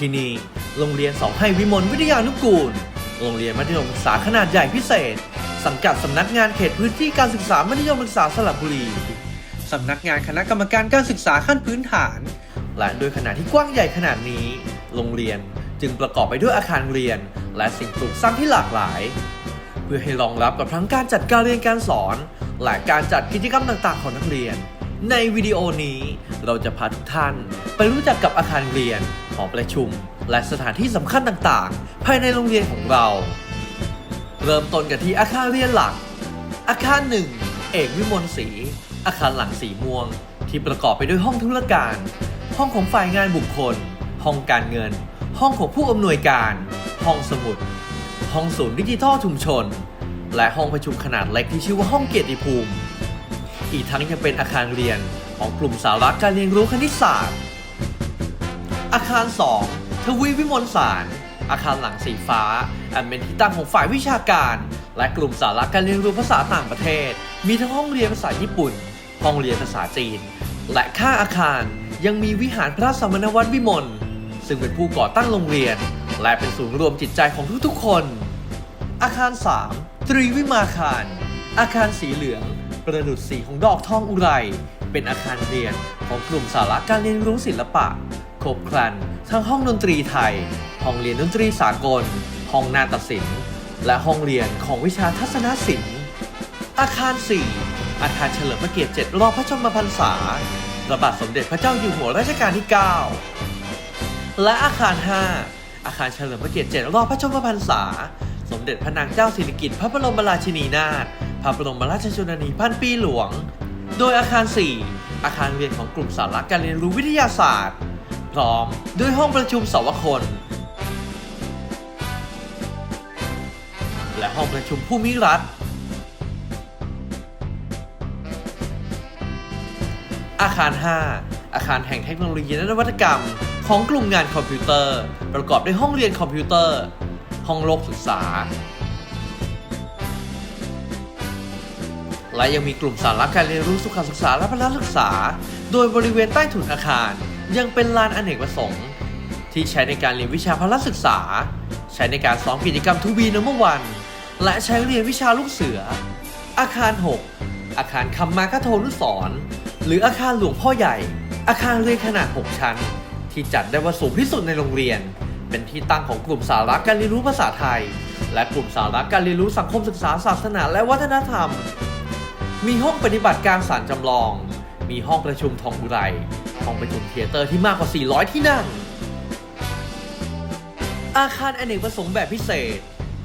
ที่นี่โรงเรียนสองให้วิมลวิทยานุกูล โรงเรียนมัธยมศึกษาขนาดใหญ่พิเศษ สังกัดสำนักงานเขตพื้นที่การศึกษามัธยมศึกษาสระบุรีสำนักงานคณะกรรมการการศึกษาขั้นพื้นฐาน และโดยขนาดที่กว้างใหญ่ขนาดนี้ โรงเรียนจึงประกอบไปด้วยอาคารเรียน และสิ่งปลูกสร้างที่หลากหลาย เพื่อให้รองรับกับทั้งการจัดการเรียนการสอน และการจัดกิจกรรมต่างๆ ของนักเรียน ในวิดีโอนี้เราจะพาทุกท่านไปรู้จักกับอาคารเรียน อประชุม และสถานที่สำคัญต่างๆ ภายในโรงเรียนของเรา เริ่มต้นกันที่อาคารเรียนหลัก อาคารหนึ่งเอกวิมลศรีอาคารหลังสีม่วง ที่ประกอบไปด้วยห้องธุรการ ห้องของฝ่ายงานบุคคล ห้องการเงิน ห้องของผู้อำนวยการ ห้องสมุด ห้องศูนย์ดิจิทัลชุมชน และห้องประชุมขนาดเล็กที่ชื่อว่าห้องเกียรติภูมิ อีกทั้งยังเป็นอาคารเรียนของกลุ่มสาระการเรียนรู้คณิตศาสตร์ อาคาร 2 ทวีวิมลสาร อาคารหลังสีฟ้า อันเป็นที่ตั้งของฝ่ายวิชาการ และกลุ่มสาระการเรียนรู้ภาษาต่างประเทศ มีทั้งห้องเรียนภาษาญี่ปุ่น ห้องเรียนภาษาจีน และข้างอาคารยังมีวิหารพระสมณวัตรวิมล ซึ่งเป็นผู้ก่อตั้งโรงเรียน และเป็นศูนย์รวมจิตใจของทุกๆคน อาคาร 3 ตรีวิมาคาร อาคารสีเหลือง ประดุษสีของดอกทองอุไร เป็นอาคารเรียนของกลุ่มสาระการเรียนรู้ศิลปะ ครบครัน ทั้งห้องดนตรีไทย ห้องเรียนดนตรีสากล ห้องนาฏศิลป์ และห้องเรียนของวิชาทัศนศิลป์ อาคาร 4 อาคารเฉลิมพระเกียรติ7รอบพระชนมพรรษาระบาทสมเด็จพระเจ้าอยู่หัวรัชกาลที่ 9 และอาคาร 5 อาคารเฉลิมพระเกียรติ7รอบพระชนมพรรษา สมเด็จพระนางเจ้าสิริกิติ์พระบรมราชินีนาถ พระบรมราชชนนีพันปีหลวง โดยอาคาร 4 อาคารเรียนของกลุ่มสาระการเรียนรู้วิทยาศาสตร์ พร้อม ด้วยห้องประชุมสวคลและห้องประชุมผู้มิรัฐ อาคาร 5 อาคารแห่งเทคโนโลยีและนวัตกรรม ของกลุ่มงานคอมพิวเตอร์ ประกอบด้วยห้องเรียนคอมพิวเตอร์ ห้องโลกศึกษา และยังมีกลุ่มสาระการเรียนรู้สุขศึกษาและพละศึกษา โดยบริเวณใต้ถุนอาคาร ยังเป็นลานอเนกประสงค์ ที่ใช้ในการเรียนวิชาพละศึกษา ใช้ในการซ้อมกิจกรรมทูบีนเมื่อวันและใช้เรียนวิชาลูกเสือ อาคาร 6 อาคารคำมาคาโทนุสรณ์หรืออาคารหลวงพ่อใหญ่ อาคารเรียนขนาด 6 ชั้น ที่จัดได้ว่าสูงที่สุดในโรงเรียน เป็นที่ตั้งของกลุ่มสาระการเรียนรู้ภาษาไทย และกลุ่มสาระการเรียนรู้สังคมศึกษาศาสนาและวัฒนธรรม มีห้องปฏิบัติการสารจำลอง มีห้องประชุมทองอุไร ห้องประชุมเทเตอร์ที่มากกว่า 400 ที่นั่ง อาคารอเนกประสงค์แบบพิเศษ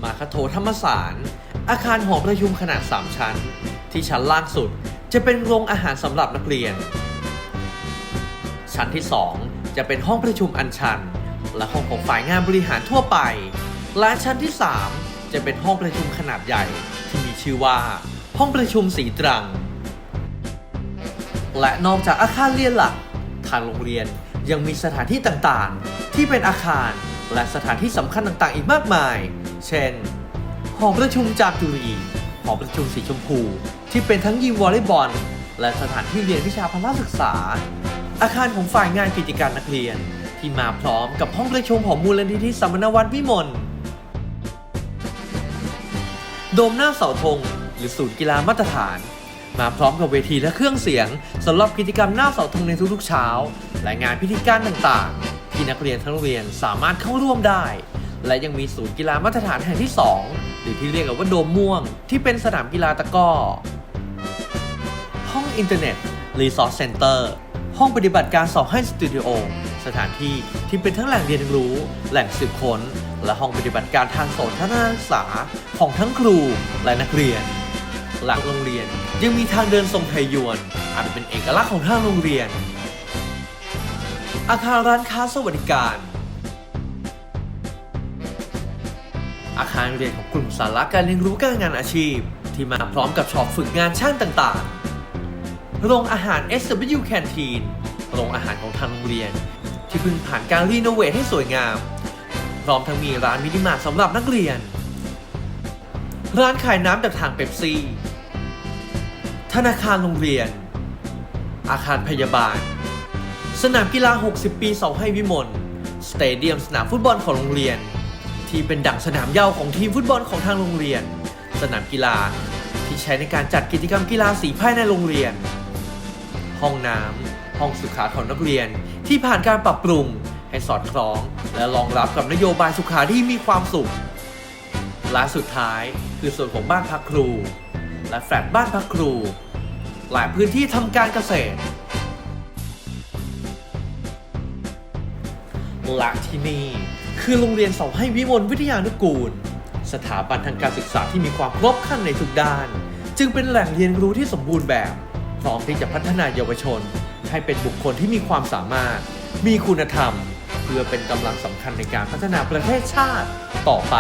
มาคาโทธรรมสาร อาคารหอประชุมขนาด 3 ชั้น ที่ชั้นล่างสุดจะเป็นโรงอาหารสำหรับนักเรียน ชั้นที่ 2 จะเป็นห้องประชุมอันชัน และห้องของฝ่ายงานบริหารทั่วไป และชั้นที่ 3 จะเป็นห้องประชุมขนาดใหญ่ ที่มีชื่อว่า ห้องประชุมสีตรัง และนอกจากอาคารเรียนหลัก ทางโรงเรียนยังมีสถานที่ต่างๆ ที่เป็นอาคารและสถานที่สำคัญต่างๆ อีกมากมาย เช่น หอประชุมจากจุรีหอประชุมสีชมพู ที่เป็นทั้งยิมวอลเลย์บอล และสถานที่เรียนวิชาพละศึกษา อาคารของฝ่ายงานกิจการนักเรียน ที่มาพร้อมกับห้องประชุมของมูลนิธิสัมมนวัตวิมลโดมหน้าเสาธงหรือศูนย์กีฬามาตรฐาน มาพร้อมกับเวทีและเครื่องเสียงสำหรับกิจกรรมหน้าเสาธงในทุกๆเช้า และงานพิธีการต่างๆ ที่นักเรียนทั้งโรงเรียนสามารถเข้าร่วมได้ และยังมีศูนย์กีฬามาตรฐานแห่งที่ 2 หรือที่เรียกกันว่าโดมม่วง ที่เป็นสนามกีฬาตะก้อ ห้องอินเทอร์เน็ต Resource Center ห้องปฏิบัติการสอบให้สตูดิโอสถานที่ที่เป็นทั้งแหล่งเรียนรู้ แหล่งสืบค้น และห้องปฏิบัติการทางโสตนาศึกษาของทั้งครูและนักเรียน หลังโรงเรียน ยังมีทางเดินทรงไทยยวนอันเป็นเอกลักษณ์ของทางโรงเรียน อาคารร้านค้าสวัสดิการ อาคารเรียนของกลุ่มสาระการเรียนรู้การงานอาชีพ ที่มาพร้อมกับช็อปฝึกงานช่างต่างๆ โรงอาหาร SW Canteen โรงอาหารของทางโรงเรียน ที่เพิ่งผ่านการรีโนเวทให้สวยงาม พร้อมทั้งมีร้านมินิมาร์ทสำหรับนักเรียน ร้านขายน้ำจากทางเป๊ปซี่ ธนาคารโรงเรียน อาคารพยาบาล สนามกีฬา 60 ปีเสาให้วิมล สเตเดียมสนามฟุตบอลของโรงเรียน ที่เป็นดั่งสนามเย้าของทีมฟุตบอลของทางโรงเรียน สนามกีฬาที่ใช้ในการจัดกิจกรรมกีฬาสีภายในโรงเรียน ห้องน้ำห้องสุขาของนักเรียนที่ผ่านการปรับปรุงให้สอดคล้อง และรองรับกับนโยบายสุขาที่มีความสุขและสุดท้ายคือส่วนของบ้านพักครู และแฟลตบ้านพักครู หลายพื้นที่ทำการเกษตร และที่นี่ คือโรงเรียนเสาให้วิมลวิทยานุกูล สถาบันทางการศึกษาที่มีความครบครันในทุกด้าน จึงเป็นแหล่งเรียนรู้ที่สมบูรณ์แบบ พร้อมที่จะพัฒนาเยาวชน ให้เป็นบุคคลที่มีความสามารถ มีคุณธรรม เพื่อเป็นกำลังสำคัญในการพัฒนาประเทศชาติต่อไป